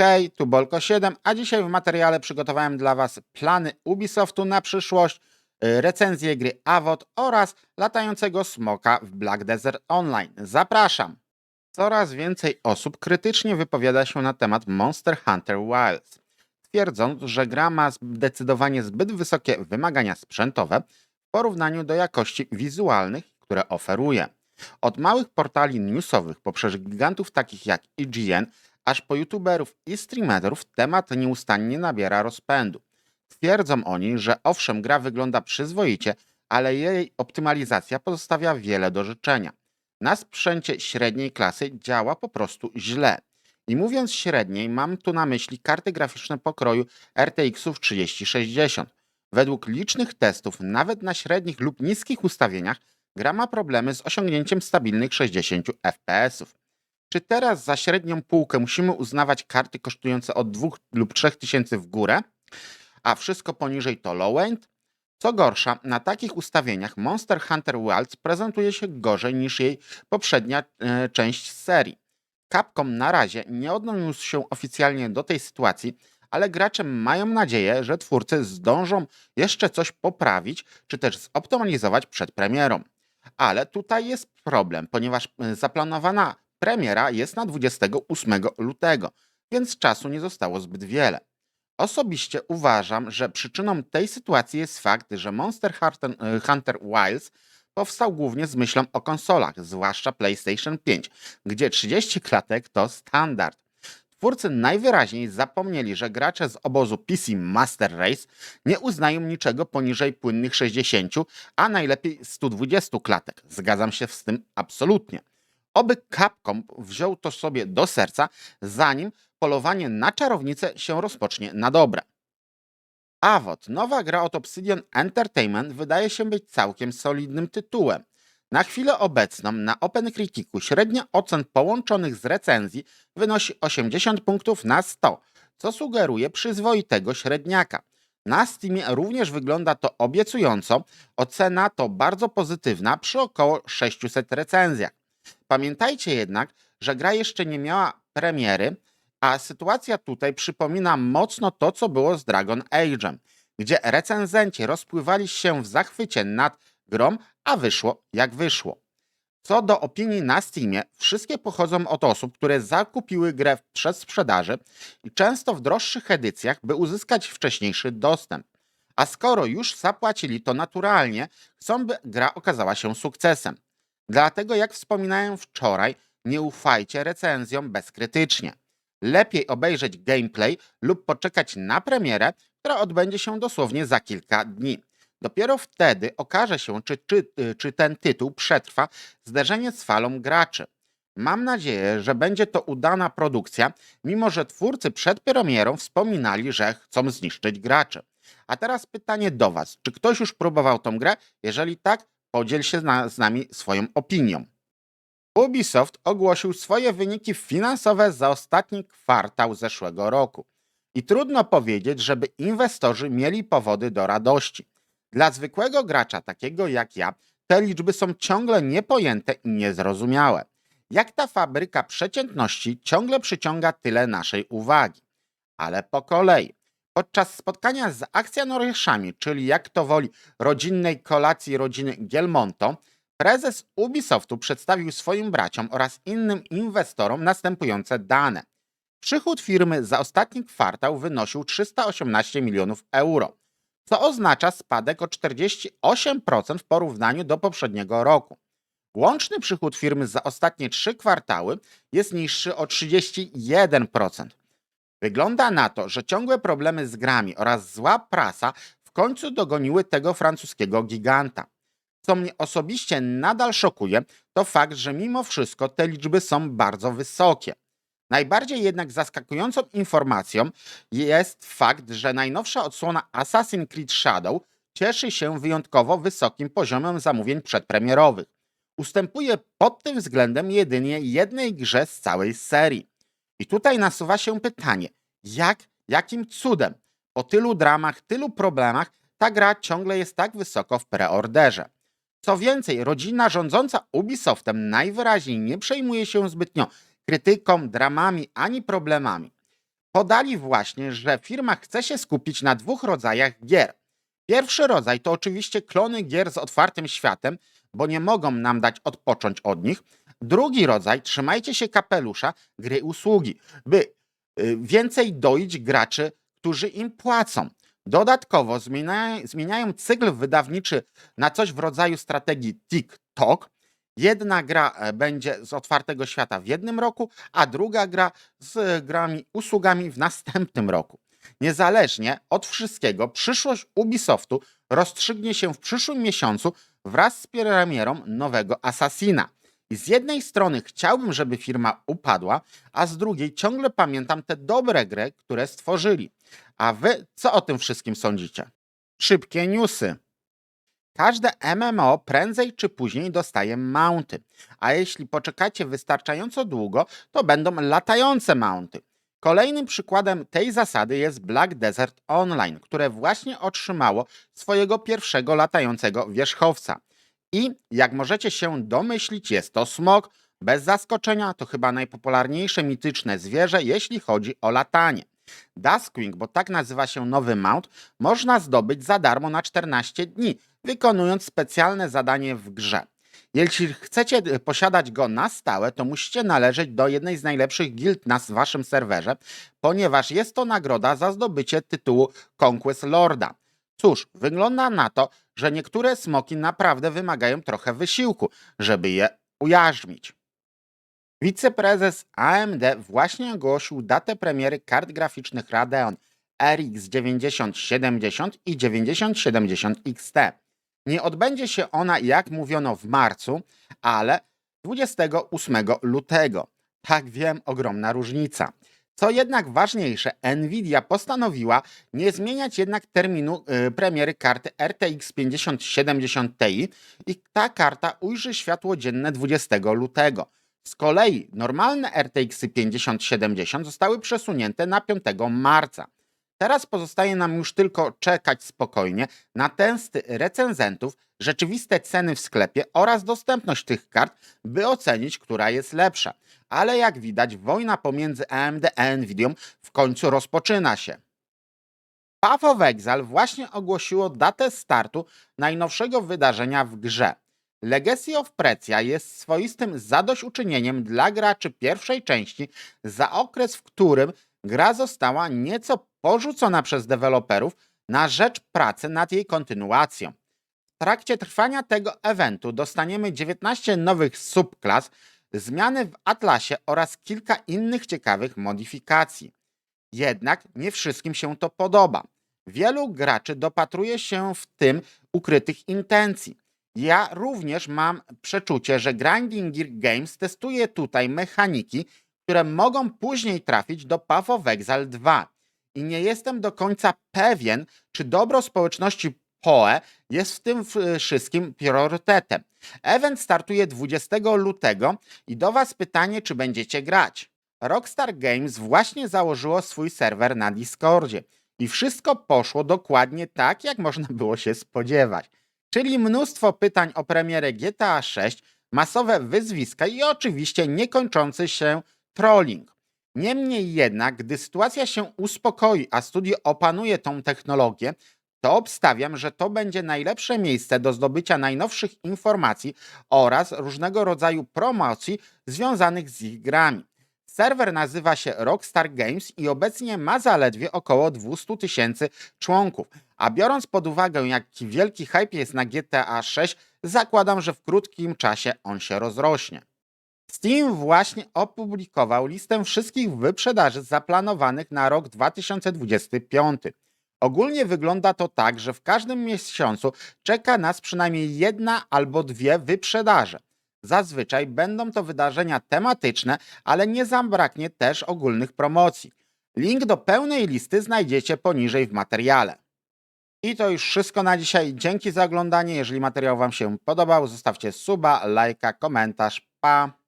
Hej, tu Bolko7, a dzisiaj w materiale przygotowałem dla Was plany Ubisoftu na przyszłość, y, recenzję gry AWOD oraz latającego smoka w Black Desert Online. Zapraszam! Coraz więcej osób krytycznie wypowiada się na temat Monster Hunter Wilds, twierdząc, że gra ma zdecydowanie zbyt wysokie wymagania sprzętowe w porównaniu do jakości wizualnych, które oferuje. Od małych portali newsowych poprzez gigantów takich jak IGN, aż po youtuberów i streamerów temat nieustannie nabiera rozpędu. Twierdzą oni, że owszem, gra wygląda przyzwoicie, ale jej optymalizacja pozostawia wiele do życzenia. Na sprzęcie średniej klasy działa po prostu źle. I mówiąc średniej, mam tu na myśli karty graficzne pokroju RTX 3060. Według licznych testów, nawet na średnich lub niskich ustawieniach, gra ma problemy z osiągnięciem stabilnych 60 fps. Czy teraz za średnią półkę musimy uznawać karty kosztujące od 2 lub 3 tysięcy w górę, a wszystko poniżej to low-end? Co gorsza, na takich ustawieniach Monster Hunter Wilds prezentuje się gorzej niż jej poprzednia e, część serii. Capcom na razie nie odniósł się oficjalnie do tej sytuacji, ale gracze mają nadzieję, że twórcy zdążą jeszcze coś poprawić, czy też zoptymalizować przed premierą. Ale tutaj jest problem, ponieważ e, zaplanowana premiera jest na 28 lutego, więc czasu nie zostało zbyt wiele. Osobiście uważam, że przyczyną tej sytuacji jest fakt, że Monster Hunter, Hunter Wilds powstał głównie z myślą o konsolach, zwłaszcza PlayStation 5, gdzie 30 klatek to standard. Twórcy najwyraźniej zapomnieli, że gracze z obozu PC Master Race nie uznają niczego poniżej płynnych 60, a najlepiej 120 klatek. Zgadzam się z tym absolutnie. Oby Capcom wziął to sobie do serca, zanim polowanie na czarownicę się rozpocznie na dobre. AWOD, nowa gra od Obsidian Entertainment, wydaje się być całkiem solidnym tytułem. Na chwilę obecną na OpenCriticu średnia ocen połączonych z recenzji wynosi 80 punktów na 100, co sugeruje przyzwoitego średniaka. Na Steamie również wygląda to obiecująco, ocena to bardzo pozytywna przy około 600 recenzjach. Pamiętajcie jednak, że gra jeszcze nie miała premiery, a sytuacja tutaj przypomina mocno to, co było z Dragon Age'em, gdzie recenzenci rozpływali się w zachwycie nad grą, a wyszło jak wyszło. Co do opinii na Steamie, wszystkie pochodzą od osób, które zakupiły grę przed sprzedaży i często w droższych edycjach, by uzyskać wcześniejszy dostęp. A skoro już zapłacili, to naturalnie chcą, by gra okazała się sukcesem. Dlatego, jak wspominałem wczoraj, nie ufajcie recenzjom bezkrytycznie. Lepiej obejrzeć gameplay lub poczekać na premierę, która odbędzie się dosłownie za kilka dni. Dopiero wtedy okaże się, czy, czy, czy ten tytuł przetrwa zderzenie z falą graczy. Mam nadzieję, że będzie to udana produkcja, mimo że twórcy przed premierą wspominali, że chcą zniszczyć graczy. A teraz pytanie do Was: czy ktoś już próbował tą grę? Jeżeli tak, podziel się na, z nami swoją opinią. Ubisoft ogłosił swoje wyniki finansowe za ostatni kwartał zeszłego roku. I trudno powiedzieć, żeby inwestorzy mieli powody do radości. Dla zwykłego gracza, takiego jak ja, te liczby są ciągle niepojęte i niezrozumiałe. Jak ta fabryka przeciętności ciągle przyciąga tyle naszej uwagi? Ale po kolei. Podczas spotkania z akcjonariuszami, czyli jak to woli rodzinnej kolacji rodziny Gielmonto, prezes Ubisoftu przedstawił swoim braciom oraz innym inwestorom następujące dane. Przychód firmy za ostatni kwartał wynosił 318 milionów euro, co oznacza spadek o 48% w porównaniu do poprzedniego roku. Łączny przychód firmy za ostatnie trzy kwartały jest niższy o 31%. Wygląda na to, że ciągłe problemy z grami oraz zła prasa w końcu dogoniły tego francuskiego giganta. Co mnie osobiście nadal szokuje, to fakt, że mimo wszystko te liczby są bardzo wysokie. Najbardziej jednak zaskakującą informacją jest fakt, że najnowsza odsłona Assassin's Creed Shadow cieszy się wyjątkowo wysokim poziomem zamówień przedpremierowych. Ustępuje pod tym względem jedynie jednej grze z całej serii. I tutaj nasuwa się pytanie, jak, jakim cudem po tylu dramach, tylu problemach ta gra ciągle jest tak wysoko w preorderze. Co więcej, rodzina rządząca Ubisoftem najwyraźniej nie przejmuje się zbytnio krytyką, dramami ani problemami. podali właśnie, że firma chce się skupić na dwóch rodzajach gier. Pierwszy rodzaj to oczywiście klony gier z otwartym światem, bo nie mogą nam dać odpocząć od nich. Drugi rodzaj, trzymajcie się kapelusza, gry usługi, by y, więcej doić graczy, którzy im płacą. Dodatkowo zmienia, zmieniają cykl wydawniczy na coś w rodzaju strategii TikTok. Jedna gra e, będzie z otwartego świata w jednym roku, a druga gra z grami, usługami w następnym roku. Niezależnie od wszystkiego, przyszłość Ubisoftu rozstrzygnie się w przyszłym miesiącu wraz z premierą nowego Assassina. I z jednej strony chciałbym, żeby firma upadła, a z drugiej ciągle pamiętam te dobre gry, które stworzyli. A wy co o tym wszystkim sądzicie? Szybkie newsy. Każde MMO prędzej czy później dostaje mounty, a jeśli poczekacie wystarczająco długo, to będą latające mounty. Kolejnym przykładem tej zasady jest Black Desert Online, które właśnie otrzymało swojego pierwszego latającego wierzchowca. I jak możecie się domyślić, jest to smok. Bez zaskoczenia to chyba najpopularniejsze mityczne zwierzę, jeśli chodzi o latanie. Duskwing, bo tak nazywa się nowy mount, można zdobyć za darmo na 14 dni, wykonując specjalne zadanie w grze. Jeśli chcecie y, posiadać go na stałe, to musicie należeć do jednej z najlepszych guild na waszym serwerze, ponieważ jest to nagroda za zdobycie tytułu Conquest Lorda. Cóż, wygląda na to, że niektóre smoki naprawdę wymagają trochę wysiłku, żeby je ujarzmić. Wiceprezes AMD właśnie ogłosił datę premiery kart graficznych Radeon RX 9070 i 9070 XT. Nie odbędzie się ona, jak mówiono, w marcu, ale 28 lutego. Tak wiem, ogromna różnica. Co jednak ważniejsze, Nvidia postanowiła nie zmieniać jednak terminu y, premiery karty RTX 5070 Ti i ta karta ujrzy światło dzienne 20 lutego. Z kolei normalne RTX 5070 zostały przesunięte na 5 marca. Teraz pozostaje nam już tylko czekać spokojnie na testy recenzentów, rzeczywiste ceny w sklepie oraz dostępność tych kart, by ocenić, która jest lepsza. Ale jak widać, wojna pomiędzy AMD a Nvidia w końcu rozpoczyna się. Path of Exile właśnie ogłosiło datę startu najnowszego wydarzenia w grze. Legacy of Precia jest swoistym zadośćuczynieniem dla graczy pierwszej części za okres, w którym gra została nieco porzucona przez deweloperów na rzecz pracy nad jej kontynuacją. Trakcie trwania tego eventu dostaniemy 19 nowych subklas, zmiany w Atlasie oraz kilka innych ciekawych modyfikacji. Jednak nie wszystkim się to podoba. Wielu graczy dopatruje się w tym ukrytych intencji. Ja również mam przeczucie, że Grinding Gear Games testuje tutaj mechaniki, które mogą później trafić do Path of Exile 2. I nie jestem do końca pewien, czy dobro społeczności PoE jest w tym wszystkim priorytetem. Event startuje 20 lutego i do Was pytanie, czy będziecie grać. Rockstar Games właśnie założyło swój serwer na Discordzie i wszystko poszło dokładnie tak, jak można było się spodziewać. Czyli mnóstwo pytań o premierę GTA 6, masowe wyzwiska i oczywiście niekończący się trolling. Niemniej jednak, gdy sytuacja się uspokoi, a studio opanuje tą technologię, to obstawiam, że to będzie najlepsze miejsce do zdobycia najnowszych informacji oraz różnego rodzaju promocji związanych z ich grami. Serwer nazywa się Rockstar Games i obecnie ma zaledwie około 200 tysięcy członków. A biorąc pod uwagę, jaki wielki hype jest na GTA 6, zakładam, że w krótkim czasie on się rozrośnie. Steam właśnie opublikował listę wszystkich wyprzedaży zaplanowanych na rok 2025. Ogólnie wygląda to tak, że w każdym miesiącu czeka nas przynajmniej jedna albo dwie wyprzedaże. Zazwyczaj będą to wydarzenia tematyczne, ale nie zabraknie też ogólnych promocji. Link do pełnej listy znajdziecie poniżej w materiale. I to już wszystko na dzisiaj. Dzięki za oglądanie. Jeżeli materiał Wam się podobał, zostawcie suba, lajka, komentarz. Pa!